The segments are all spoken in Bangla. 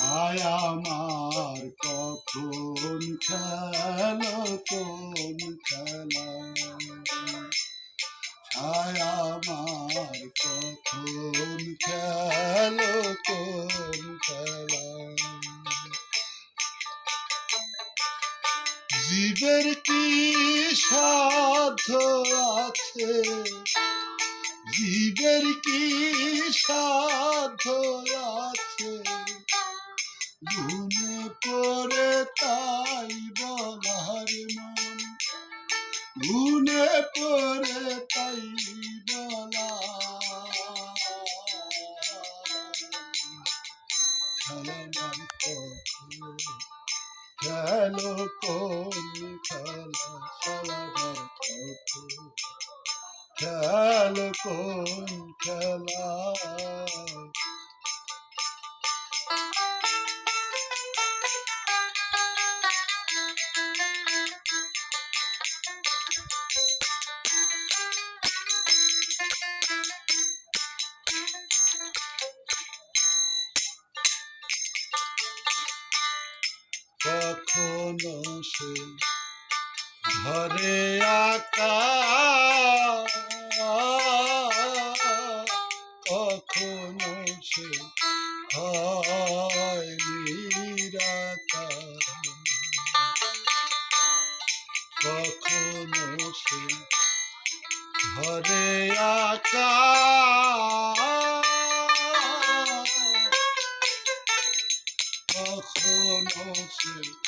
আয় আমার কখন খেলো, কোন খেলা? আয় আমার কখন খেলো, কোন খেলা? জীবের কি সাধ্য আছে? জীবের কি সাধ্য আছে? গুনে পড়ে তাই বলার মন গুনে পড়ে তাই বলা খেলার খেলো কোন খেলা সবার খেলো কোন খেলা সে ঘরে আকা কখনো সে হয় নিরাকার। কখনো সে ঘরে আকা কখনো সে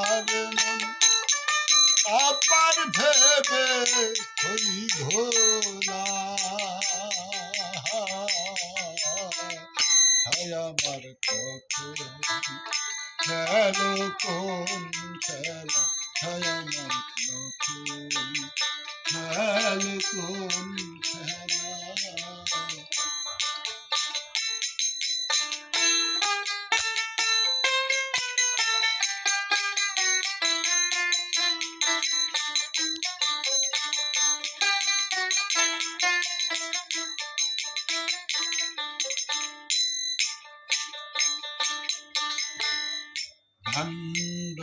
অপর ভেবে হই ঘোলা ছায়া আমার কখন খেলো কোন খেলা? ছায়া আমার কখন খেলো কোন ভাণ্ড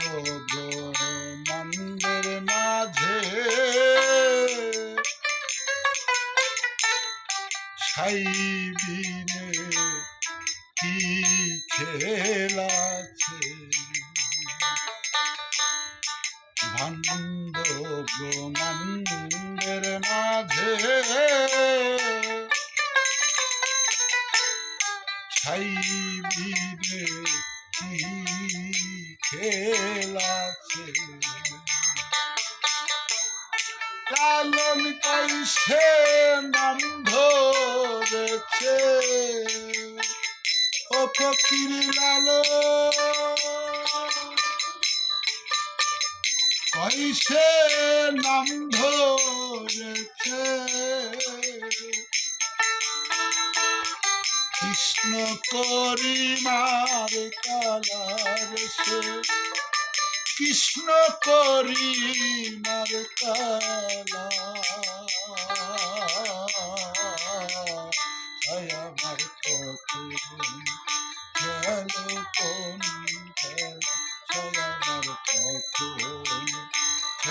ব্রহ্মাণ্ডের মাঝে খেলাছে। লালন কইছে নাম ধরেছে। ও ফকির লালো। কইছে নাম ধরেছে কৃষ্ণ করি মার কালার সে। কৃষ্ণ করি মার কালা আমার কখন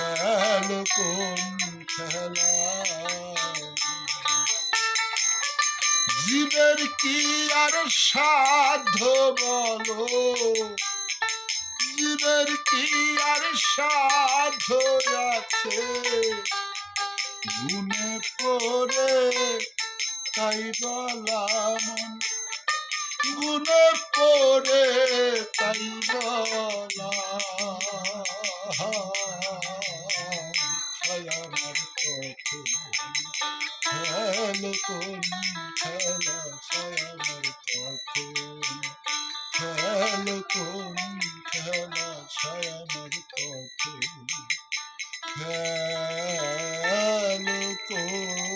খেলো কোন খেলা জীবের কি আর সাধ্য বলো? জীবের কি আর সাধ্য আছে? গুনে পড়ে, তাই বলাম গুনে পড়ে, তাই বলা আমার কখন ভালো কোন খেলা সয়ামের তখন ভালো কোন খেলা সয়ামের তখন খেলো কোন